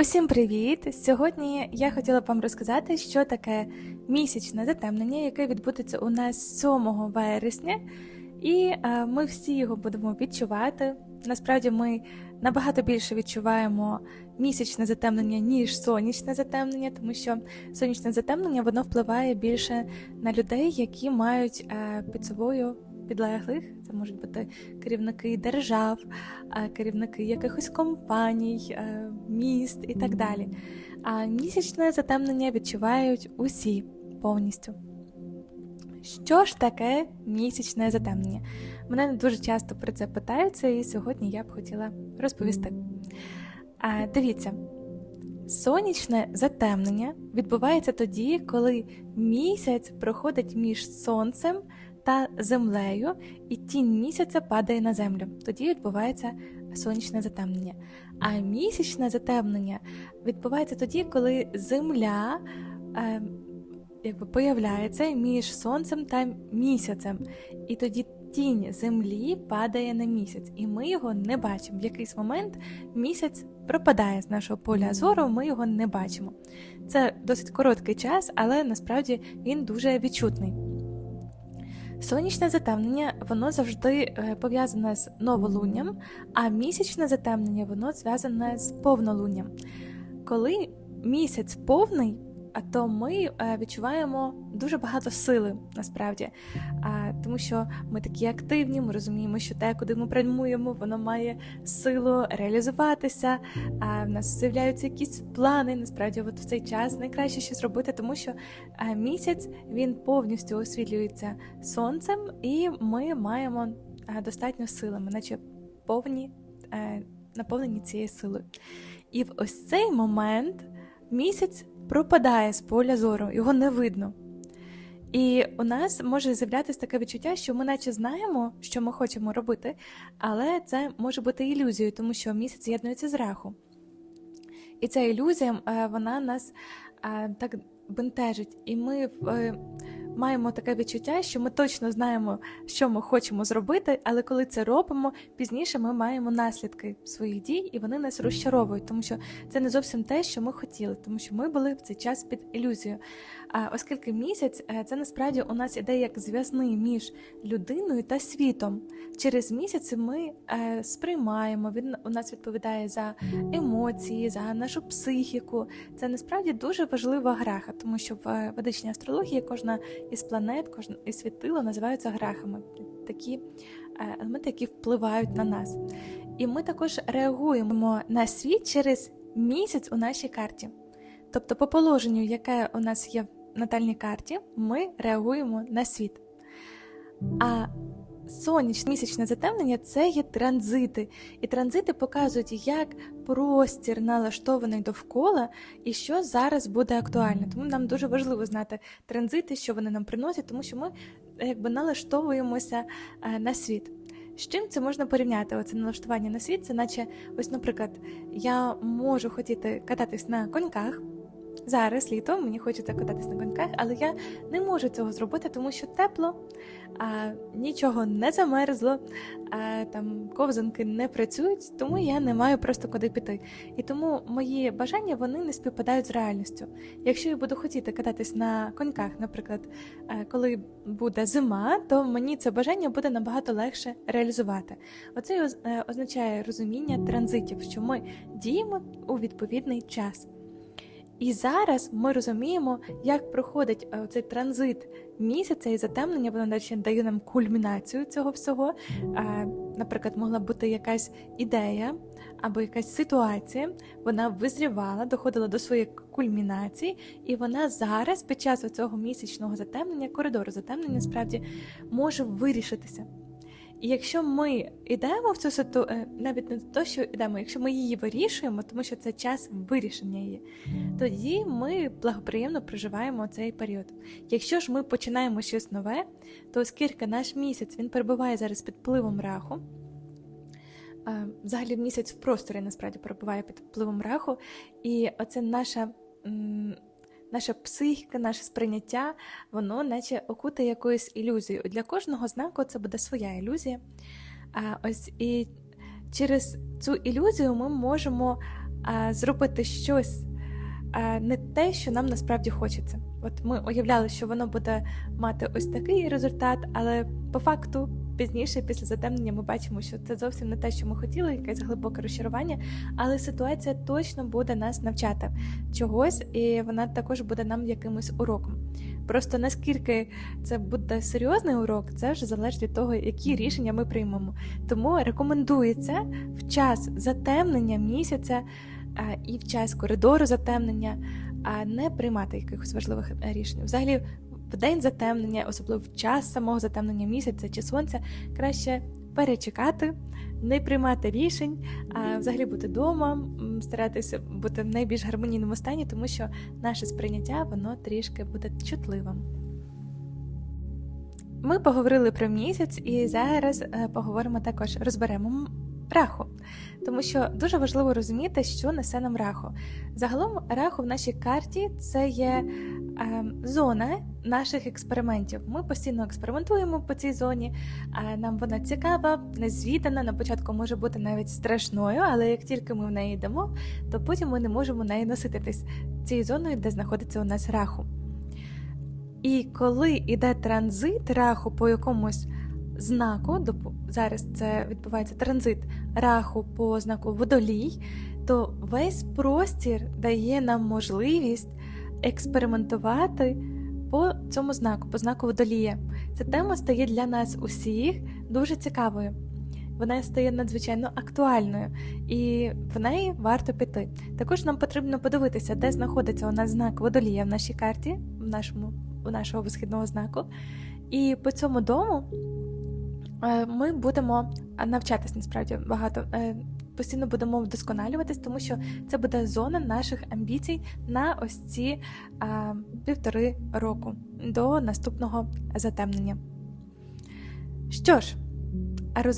Усім привіт! Сьогодні я хотіла б вам розказати, що таке місячне затемнення, яке відбудеться у нас 7 вересня, і е, ми всі його будемо відчувати. Насправді ми набагато більше відчуваємо місячне затемнення, ніж сонячне затемнення, тому що сонячне затемнення воно впливає більше на людей, які мають е, під собою підлеглих. Це можуть бути керівники держав, е, керівники якихось компаній, е, міст і так далі. А місячне затемнення відчувають усі повністю. Що ж таке місячне затемнення? Мене дуже часто про це питаються, і сьогодні я б хотіла розповісти. А, Дивіться, сонячне затемнення відбувається тоді, коли місяць проходить між сонцем та землею, і тінь місяця падає на землю. Тоді відбувається сонячне затемнення. А місячне затемнення відбувається тоді, коли земля е, якби появляється між сонцем та місяцем. І тоді тінь землі падає на місяць, і ми його не бачимо. В якийсь момент місяць пропадає з нашого поля зору, ми його не бачимо. Це досить короткий час, але насправді він дуже відчутний. Сонячне затемнення воно завжди е, пов'язане з новолунням, а місячне затемнення воно зв'язане з повнолунням. Коли місяць повний, то ми е, відчуваємо дуже багато сили насправді, тому що ми такі активні, ми розуміємо, що те, куди ми прямуємо, воно має силу реалізуватися. В нас з'являються якісь плани. Насправді, от в цей час найкраще що зробити, тому що е, місяць він повністю освітлюється сонцем, і ми маємо е, достатньо сили, ми наче повні наповнені цією силою. І в ось цей момент місяць пропадає з поля зору, його не видно. І у нас може з'являтися таке відчуття, що ми наче знаємо, що ми хочемо робити, але це може бути ілюзією, тому що місяць з'єднується з раху. І ця ілюзія, е, вона нас е, так бентежить. І ми е, маємо таке відчуття, що ми точно знаємо, що ми хочемо зробити, але коли це робимо, пізніше ми маємо наслідки своїх дій, і вони нас розчаровують, тому що це не зовсім те, що ми хотіли, тому що ми були в цей час під ілюзією. А оскільки місяць е, це насправді у нас іде як зв'язний між людиною та світом. Через місяць ми е, сприймаємо, він у нас відповідає за емоції, за нашу психіку. Це насправді дуже важлива граха, тому що в ведичній астрології кожна із планет, і світило називаються грахами, такі е, елементи, які впливають на нас. І ми також реагуємо на світ через місяць у нашій карті. Тобто, по положенню, яке у нас є в натальній карті, ми реагуємо на світ. А сонячне місячне затемнення це є транзити. І транзити показують, як простір налаштований довкола і що зараз буде актуально. Тому нам дуже важливо знати транзити, що вони нам приносять, тому що ми якби налаштовуємося е, на світ. З чим це можна порівняти? Оце налаштування на світ, це наче, ось, наприклад, я можу хотіти кататись на коньках. Зараз літо мені хочеться кататись на коньках, але я не можу цього зробити, тому що тепло, а, нічого не замерзло, а, там ковзанки не працюють, тому я не маю просто куди піти. І тому мої бажання вони не співпадають з реальністю. Якщо я буду хотіти кататись на коньках, наприклад, коли буде зима, то мені це бажання буде набагато легше реалізувати. Оце е, означає розуміння транзитів, що ми діємо у відповідний час. І зараз ми розуміємо, як проходить е, цей транзит місяця і затемнення, воно наче дає нам кульмінацію цього всього. Наприклад, могла бути якась ідея або якась ситуація, вона визрівала, доходила до своєї кульмінації, і вона зараз, під час цього місячного затемнення, коридору затемнення, справді може вирішитися. І якщо ми йдемо в цю ситуацію, е, навіть не то, що йдемо, якщо ми її вирішуємо, тому що це час вирішення її, тоді ми благоприємно проживаємо цей період. Якщо ж ми починаємо щось нове, то оскільки наш місяць він перебуває зараз під впливом раху, взагалі місяць в просторі насправді перебуває під впливом раху, і оце наша наша психіка, наше сприйняття, воно наче окуте якоюсь ілюзією. Для кожного знаку це буде своя ілюзія. А ось і через цю ілюзію ми можемо а, зробити щось а, не те, що нам насправді хочеться. От ми уявляли, що воно буде мати ось такий результат, але по факту пізніше, після затемнення, ми бачимо, що це зовсім не те, що ми хотіли, якесь глибоке розчарування. Але ситуація точно буде нас навчати чогось, і вона також буде нам якимось уроком. Просто наскільки це буде серйозний урок, це вже залежить від того, які рішення ми приймемо. Тому рекомендується в час затемнення місяця і в час коридору затемнення а не приймати якихось важливих е, рішень. Взагалі, в день затемнення, особливо в час самого затемнення місяця чи сонця, краще перечекати, не приймати рішень, а взагалі бути вдома, старатися бути в найбільш гармонійному стані, тому що наше сприйняття воно трішки буде чутливим. Ми поговорили про місяць, і зараз е, поговоримо також, розберемо раху, тому що дуже важливо розуміти, що несе нам раху. Загалом, раху в нашій карті це є зона наших експериментів. Ми постійно експериментуємо по цій зоні, нам вона цікава, незвідана. На початку може бути навіть страшною, але як тільки ми в неї йдемо, то потім ми не можемо нею насититись цією зоною, де знаходиться у нас раху. І коли йде транзит раху по якомусь знаку, зараз це відбувається транзит раху по знаку водолій, то весь простір дає нам можливість експериментувати по цьому знаку, по знаку водолія. Ця тема стає для нас усіх дуже цікавою. Вона стає надзвичайно актуальною, і в неї варто піти. Також нам потрібно подивитися, де знаходиться у нас знак водолія в нашій карті, в нашому, у нашого висхідного знаку. І по цьому дому Е, ми будемо навчатись насправді багато. Постійно будемо вдосконалюватись, тому що це буде зона наших амбіцій на ось ці а, півтори року до наступного затемнення. Що ж, роз...